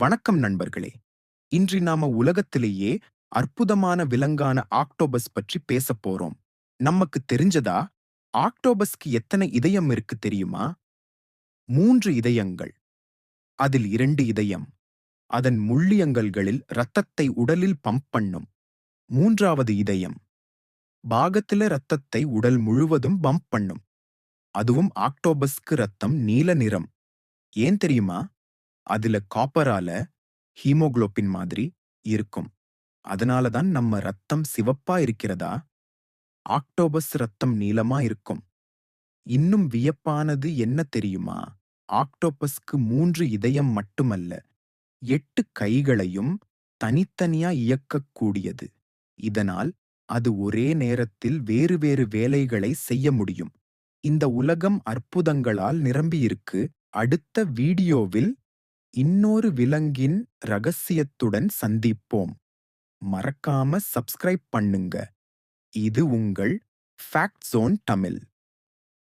வணக்கம் நண்பர்களே. இன்று நாம உலகத்திலேயே அற்புதமான விலங்கான ஆக்டோபஸ் பற்றி பேசப் போறோம். நமக்கு தெரிஞ்சதா? ஆக்டோபஸ்க்கு எத்தனை இதயம் இருக்கு தெரியுமா? மூன்று இதயங்கள். அதில் இரண்டு இதயம். அதன் முள்ளியங்கல்களில் இரத்தத்தை உடலில் பம்ப் பண்ணும். மூன்றாவது இதயம். பாகத்தில இரத்தத்தை உடல் முழுவதும் பம்ப் பண்ணும். அதுவும் ஆக்டோபஸ்க்கு ரத்தம் நீல நிறம். ஏன் தெரியுமா? அதுல காப்பரால ஹீமோகுளோபின் மாதிரி இருக்கும். அதனால தான் நம்ம ரத்தம் சிவப்பா இருக்கிறதா? ஆக்டோபஸ் ரத்தம் நீளமா இருக்கும். இன்னும் வியப்பானது என்ன தெரியுமா? ஆக்டோபஸ்க்கு மூன்று இதயம் மட்டுமல்ல எட்டு கைகளையும் தனித்தனியா இயக்கக்கூடியது. இதனால் அது ஒரே நேரத்தில் வேறு வேறு வேலைகளை செய்ய முடியும். இந்த உலகம் அற்புதங்களால் நிரம்பியிருக்கு. அடுத்த வீடியோவில் இன்னொரு விலங்கின் ரகசியத்துடன் சந்திப்போம். மறக்காம சப்ஸ்கிரைப் பண்ணுங்க. இது உங்கள் ஃபேக்ட் ஜோன் தமிழ்.